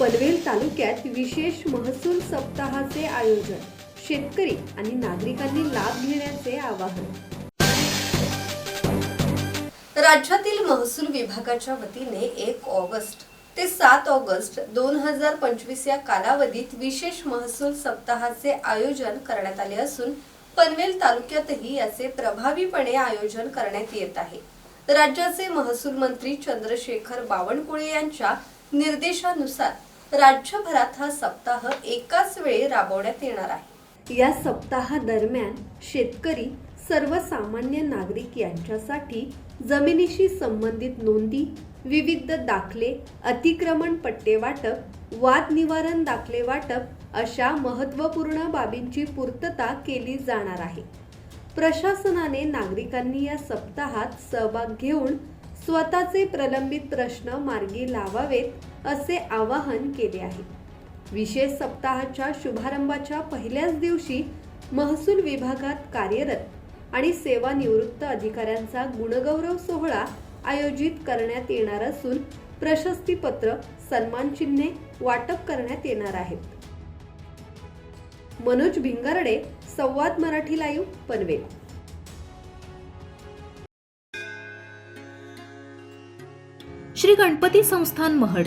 पनवेल तालुक्यात विशेष महसूल सप्ताहाचे आयोजन. शेतकरी आणि नागरिकांनी लाभ घेण्याचे आवाहन. राज्यातील महसूल विभागाच्या वतीने एक ऑगस्ट ते सात ऑगस्ट दोन हजार पंचवीस या कालावधीत विशेष महसूल सप्ताहाचे आयोजन करण्यात आले असून पनवेल तालुक्यातही याचे प्रभावीपणे आयोजन करण्यात येत आहे. राज्याचे महसूल मंत्री चंद्रशेखर बावनकुळे यांच्या निर्देशानुसार राज्यभरात हा सप्ताह एकाच वेळी राबवण्यात येणार आहे. या सप्ताहादरम्यान शेतकरी सर्वसामान्य नागरिक यांच्यासाठी जमिनीशी संबंधित नोंदी विविध दाखले अतिक्रमण पट्टे वाटप वाद निवारण दाखले वाटप अशा महत्त्वपूर्ण बाबींची पूर्तता केली जाणार आहे. प्रशासनाने नागरिकांनी या सप्ताहात सहभाग घेऊन स्वतःचे प्रलंबित प्रश्न मार्गी लावावेत असे आवाहन केले आहे. विशेष सप्ताहाच्या शुभारंभाच्या पहिल्याच दिवशी महसूल विभागात कार्यरत आणि सेवानिवृत्त अधिकाऱ्यांचा गुणगौरव सोहळा आयोजित करण्यात येणार असून प्रशस्तीपत्र सन्मान चिन्हे वाटप करण्यात येणार आहेत. मनोज भिंगारडे संवाद मराठी लाईव्ह पनवेल. श्री गणपती संस्थान महड.